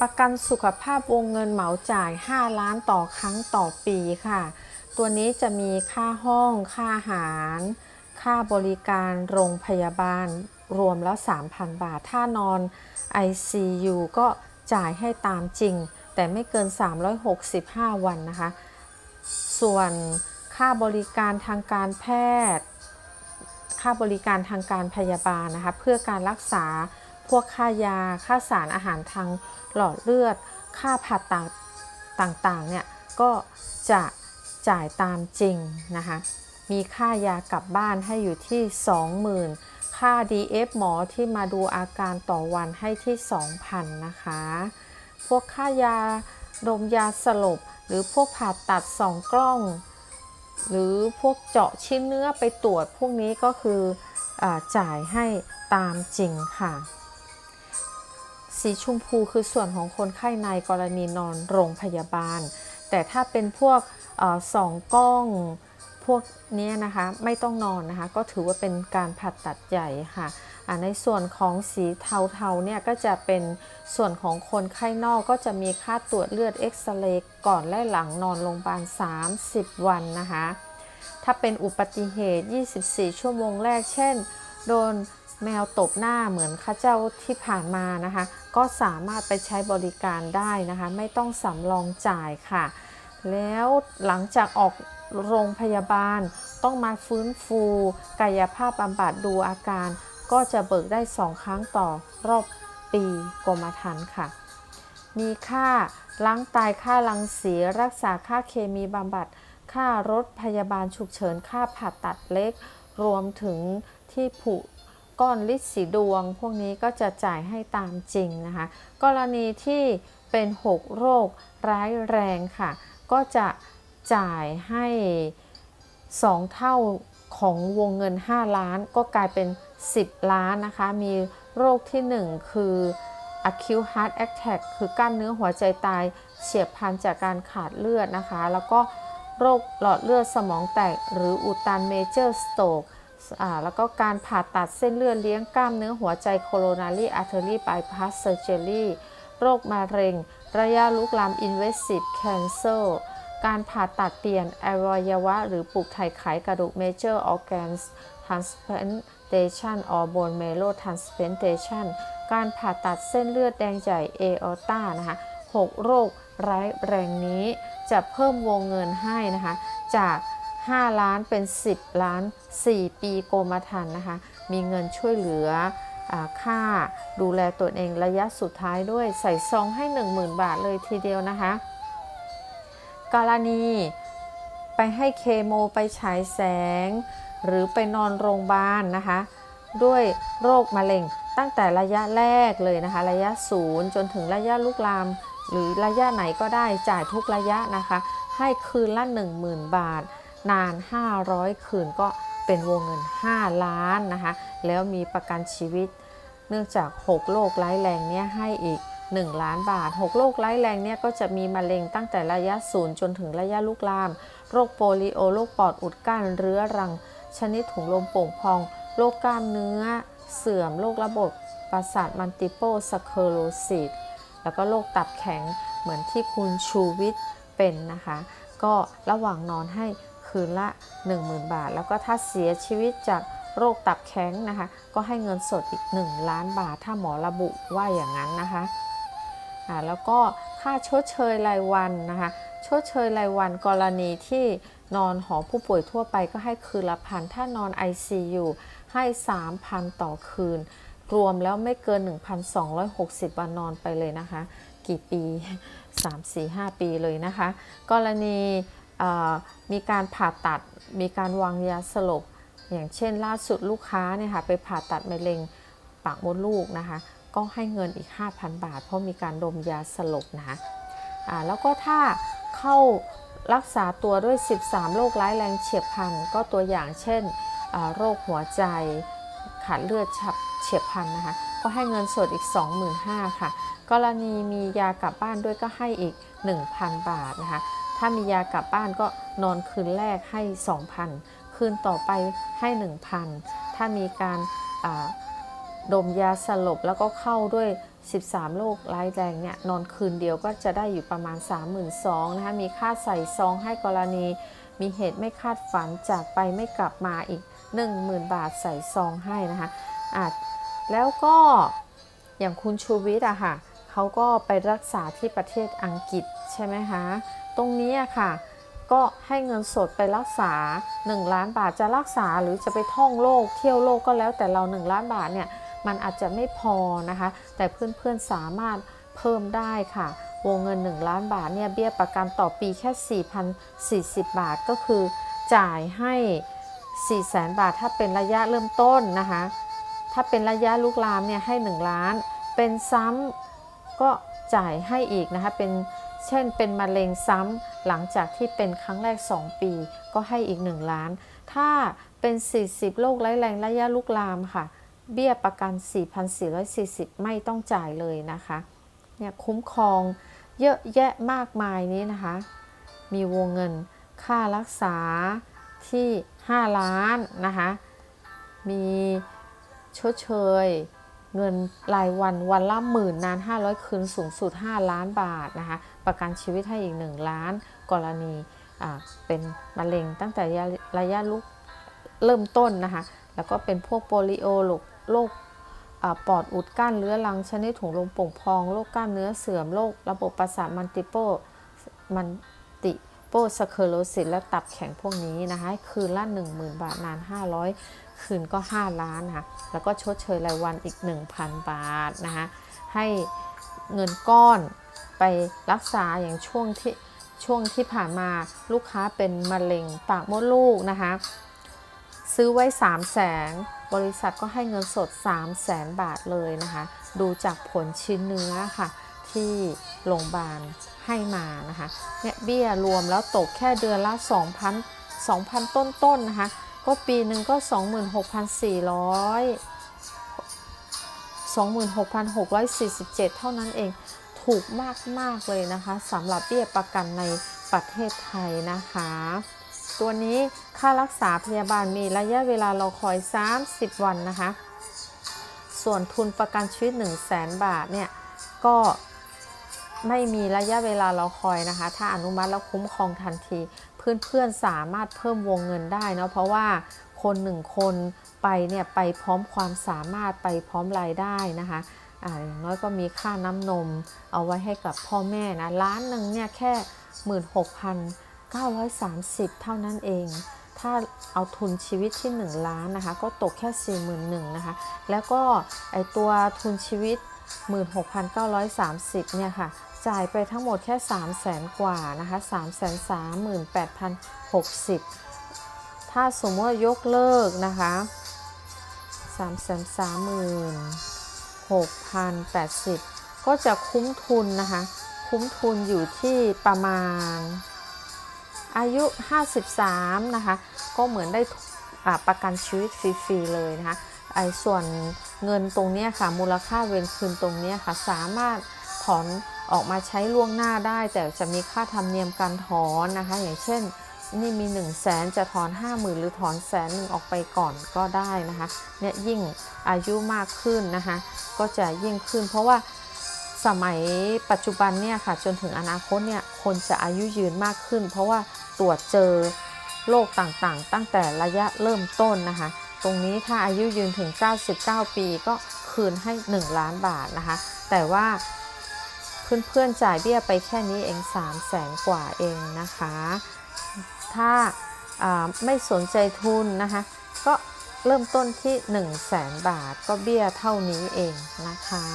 ประกันสุขภาพวงเงินเหมาจ่าย 5 ล้านต่อครั้งต่อปีค่ะ ตัวนี้จะมีค่าห้อง ค่าอาหาร ค่าบริการโรงพยาบาล รวมแล้ว 3,000 บาท ถ้านอน ICU ก็จ่ายให้ตามจริง แต่ไม่เกิน 365 วันนะคะ ส่วนค่าบริการทางการแพทย์ ค่าบริการทางการพยาบาลนะคะ เพื่อการรักษา พวกค่ายา ค่าสารอาหารทางหลอดเลือด ค่าผ่าตัดต่างๆ เนี่ย ก็จะจ่ายตามจริงนะคะ มีค่ายากลับบ้านให้อยู่ที่ 20,000 ค่า DF หมอที่มาดูอาการต่อวันให้ที่ 2,000 นะคะ พวกค่ายาดมยาสลบ หรือพวกผ่าตัดสองกล้อง หรือพวกเจาะชิ้นเนื้อไปตรวจพวกนี้ก็คืออจ่ายให้ตามจริงค่ะ สีชมพูคือส่วนของคนไข้ในกรณีนอนโรงพยาบาล แต่ถ้าเป็นพวกอสองกล้องพวกนี้นะคะไม่ต้องนอนนะคะ ก็ถือว่าเป็นการผ่าตัดใหญ่ค่ะในส่วนของสีเทาๆเนี่ยก็จะเป็นส่วนของคนไข้นอกก็จะมีค่าตรวจเลือดเอ็กซเรย์ก่อนและหลังนอนโรงพยาบาล 30 วันนะคะ ถ้าเป็นอุบัติเหตุ 24 ชั่วโมงแรก เช่น โดน แมวตบหน้าเหมือนข้าเจ้าที่ผ่านมานะคะ ก็สามารถไปใช้บริการได้นะคะ ไม่ต้องสำรองจ่ายค่ะ แล้วหลังจากออกโรงพยาบาลต้องมาฟื้นฟูกายภาพบำบัดดูอาการ ก็จะเบิกได้2ครั้งต่อรอบปีกรมธรรม์ค่ะ มีค่าล้างตายค่ารังสีรักษาค่าเคมีบำบัด ค่ารถพยาบาลฉุกเฉินค่าผ่าตัดเล็ก รวมถึงที่ผุ ก้อนลิสีดวง พวกนี้ก็จะจ่ายให้ตามจริงนะคะ กรณีที่เป็น 6 โรคร้ายแรงค่ะ ก็จะจ่ายให้ 2 เท่าของวงเงิน 5 ล้าน ก็กลายเป็น 10 ล้านนะคะ มีโรคที่ 1 คือ acute heart attack คือกล้ามเนื้อหัวใจตายเฉียบพลันจากการขาดเลือดนะคะ แล้วก็โรคหลอดเลือดสมองแตกหรืออุดตัน major stroke แล้วก็การผ่าตัดเส้นเลือดเลี้ยงกล้ามเนื้อหัวใจ coronary artery bypass surgery โรคมะเร็ง ระยะลุกลาม invasive cancer การผ่าตัดเปลี่ยนอวัยวะ หรือปลูกถ่ายไขกระดูก major organs transplantation or bone marrow transplantation การผ่าตัดเส้นเลือดแดงใหญ่ aorta นะคะ6โรคร้ายแรงนี้จะเพิ่มวงเงินให้นะคะจาก 5 ล้านเป็น 10 ล้าน 4 ปีโกรมธรรม์นะคะ มีเงินช่วยเหลืออค่าดูแลตัวเองระยะสุดท้ายด้วยใส่ซองให้ 10,000 บาทเลยทีเดียวนะคะ กรณีไปให้เคโมไปฉายแสง หรือไปนอนโรงพยาบาลนะคะ ด้วยโรคมะเร็งตั้งแต่ระยะแรกเลยนะคะ ระยะศูนย์จนถึงระยะลุกลาม หรือระยะไหนก็ได้จ่ายทุกระยะนะคะ ให้คืนละ 10,000 บาท นาน 500 คืนก็เป็นวงเงิน 5 ล้านนะคะ แล้วมีประกันชีวิต เนื่องจาก 6 โรคร้ายแรงเนี้ยให้อีก 1 ล้านบาท 6 โรคร้ายแรงเนี่ยก็จะมีมะเร็งตั้งแต่ระยะศูนย์จนถึงระยะลุกลาม โรคโปลิโอ โรคปอดอุดกั้นเรื้อรัง ชนิดถุงลมโป่งพอง โรคกล้ามเนื้อ เสื่อม โรคระบบประสาทมัลติโปสเคโรซิสแล้วก็โรคตับแข็งเหมือนที่คุณชูวิทย์เป็นนะคะ ก็ระหว่างนอนให้ คืนละ 10,000 บาท แล้วก็ถ้าเสียชีวิตจากโรคตับแข็งนะคะ ก็ให้เงินสดอีก 1 ล้านบาท ถ้าหมอระบุว่าอย่างนั้นนะคะอ่าแล้วก็ค่าชดเชยรายวันนะคะ ชดเชยรายวันกรณีที่นอนหอผู้ป่วยทั่วไปก็ให้คืนละพัน ถ้านอน ICU ให้ 3,000 ต่อคืน รวมแล้วไม่เกิน 1,260 วันนอนไปเลยนะคะ กี่ปี 3 4 5 ปีเลยนะคะ กรณี มีการผ่าตัด มีการวางยาสลบ อย่างเช่นล่าสุดลูกค้าเนี่ยค่ะไปผ่าตัดมะเร็งปากมดลูกนะคะ ก็ให้เงินอีก 5,000 บาท เพราะมีการดมยาสลบนะคะแล้วก็ถ้าเข้ารักษาตัวด้วย 13 โรคร้ายแรงเฉียบพลัน ก็ตัวอย่างเช่นโรคหัวใจขาดเลือดฉับเฉียบพลันนะคะ ก็ให้เงินสดอีก 25,000ค่ะ กรณีมียากลับบ้านด้วยก็ให้อีก 1,000 บาทนะคะ ถ้ามียากลับบ้านก็นอนคืนแรกให้ 2,000 คืนต่อไปให้ 1,000 ถ้ามีการดมยาสลบแล้วก็เข้าด้วย 13 โรคร้ายแรงเนี่ยนอนคืนเดียวก็จะได้อยู่ประมาณ 32,000นะคะมีค่าใส่ซองให้กรณีมีเหตุไม่คาดฝันจากไปไม่กลับมาอีก 10,000 บาทใส่ซองให้นะคะอะแล้วก็อย่างคุณชูวิทย์อะค่ะ เขาก็ไปรักษาที่ประเทศอังกฤษใช่ไหมคะ ตรงนี้ค่ะ ก็ให้เงินสดไปรักษา 1 ล้านบาทจะรักษาหรือจะไปท่องโลก เที่ยวโลกก็แล้วแต่เรา 1 ล้านบาทเนี่ยมันอาจจะไม่พอนะคะ แต่เพื่อนๆสามารถเพิ่มได้ค่ะ วงเงิน 1 ล้านบาทเนี่ยเบี้ยประกันต่อปีแค่ 4,040 บาทก็คือจ่ายให้ 400,000 บาทถ้าเป็นระยะเริ่มต้นนะคะ ถ้าเป็นระยะลุกลามเนี่ยให้ 1 ล้าน เป็นซ้ำ ก็จ่ายให้อีกนะคะเป็นเช่นเป็นมะเร็งซ้ำหลังจากที่เป็นครั้งแรก 2 ปี ก็ให้อีก 1 ล้าน ถ้าเป็น 40 โรคร้ายแรงระยะลุกลามค่ะ เบี้ยประกัน 4,440 ไม่ต้องจ่ายเลยนะคะเนี่ยคุ้มครองเยอะแยะมากมายนี้นะคะ มีวงเงินค่ารักษาที่ 5 ล้านนะคะ มีชดเชย เงินรายวันวันละหมื่นนาน 500 คืนสูงสุด 5 ล้านบาทนะคะ ประกันชีวิตให้อีก 1 ล้าน กรณีเป็นมะเร็งตั้งแต่ระยะลุกเริ่มต้นนะคะ แล้วก็เป็นพวกโปลิโอโรคโรคปอดอุดกั้นเรื้อรังชนิดถุงลมโป่งพองโรคกล้ามเนื้อเสื่อมโรคระบบประสาทมัลติโปมันติ โปสเคโรซิสและตับแข็งพวกนี้นะคะ คืนละ 10,000 บาทนาน 500 คืนก็ 5 ล้านนะคะแล้วก็ชดเชยรายวันอีก 1,000 บาทนะคะให้เงินก้อนไปรักษาอย่างช่วงที่ช่วงที่ผ่านมาลูกค้าเป็นมะเร็งปากมดลูกนะคะ ซื้อไว้ 3 0 0แสนบริษัทก็ให้เงินสด 3 0 0แสนบาทเลยนะคะ ดูจากผลชิ้นเนื้อค่ะ ที่โรงพยาบาลให้มานะคะเนี่ยเบี้ยรวมแล้วตกแค่เดือนละ 2,000 2,000 ต้นๆนะคะ ก็ปีหนึ่งก็ 26,400 26,647 เท่านั้นเองถูกมาก ๆ เลยนะคะสำหรับเบี้ยประกันในประเทศไทยนะคะ ตัวนี้ค่ารักษาพยาบาลมีระยะเวลารอคอย 30 วันนะคะ ส่วนทุนประกันชีวิต 1 0 0 0 0แบาทเนี่ย ก็ ไม่มีระยะเวลารอคอยนะคะ ถ้าอนุมัติแล้วคุ้มครองทันที เพื่อนๆสามารถเพิ่มวงเงินได้เนาะเพราะว่าคนหนึ่งคนไปเนี่ยไปพร้อมความสามารถไปพร้อมรายได้นะคะอ่าอย่างน้อยก็มีค่าน้ำนมเอาไว้ให้กับพ่อแม่นะล้านหนึ่งเนี่ยแค่ 16,930 เท่านั้นเอง ถ้าเอาทุนชีวิตที่ 1 ล้านนะคะ ก็ตกแค่ 41,000นะคะ แล้วก็ไอตัวทุนชีวิต 16,930 เนี่ยค่ะ จ่ายไปทั้งหมดแค่ 3 0 0แสนกว่านะคะ 338,060 ถ้าสมมติว่ายกเลิกนะคะ336,080 ก็จะคุ้มทุนนะคะ คุ้มทุนอยู่ที่ประมาณ อายุ 53 นะคะ ก็เหมือนได้ประกันชีวิตฟรี ๆ เลยนะคะ ไอ้ส่วนเงินตรงนี้ค่ะ มูลค่าเวรคืนตรงนี้ค่ะ สามารถถอน ออกมาใช้ล่วงหน้าได้ แต่จะมีค่าธรรมเนียมการถอนนะคะ อย่างเช่น นี่มี 1 0 0 0 0แสนจะถอน 50,000 หรือถอนแสนหนึ่งออกไปก่อนก็ได้นะคะเนี่ยยิ่งอายุมากขึ้นนะคะ ก็จะยิ่งขึ้น เพราะว่าสมัยปัจจุบันเนี่ยค่ะจนถึงอนาคตเนี่ยคนจะอายุยืนมากขึ้น เพราะว่าตรวจเจอโรคต่างๆ ตั้งแต่ระยะเริ่มต้นนะคะ ตรงนี้ถ้าอายุยืนถึง 99 ปีก็คืนให้ 1 ล้านบาทนะคะ แต่ว่า เพื่อนๆจ่ายเบี้ยไปแค่นี้เอง3 0 0แสนกว่าเองนะคะ ถ้าาไม่สนใจทุนนะคะ ก็เริ่มต้นที่ 1 0 0 0 0แสนบาทก็เบี้ยเท่านี้เองนะคะ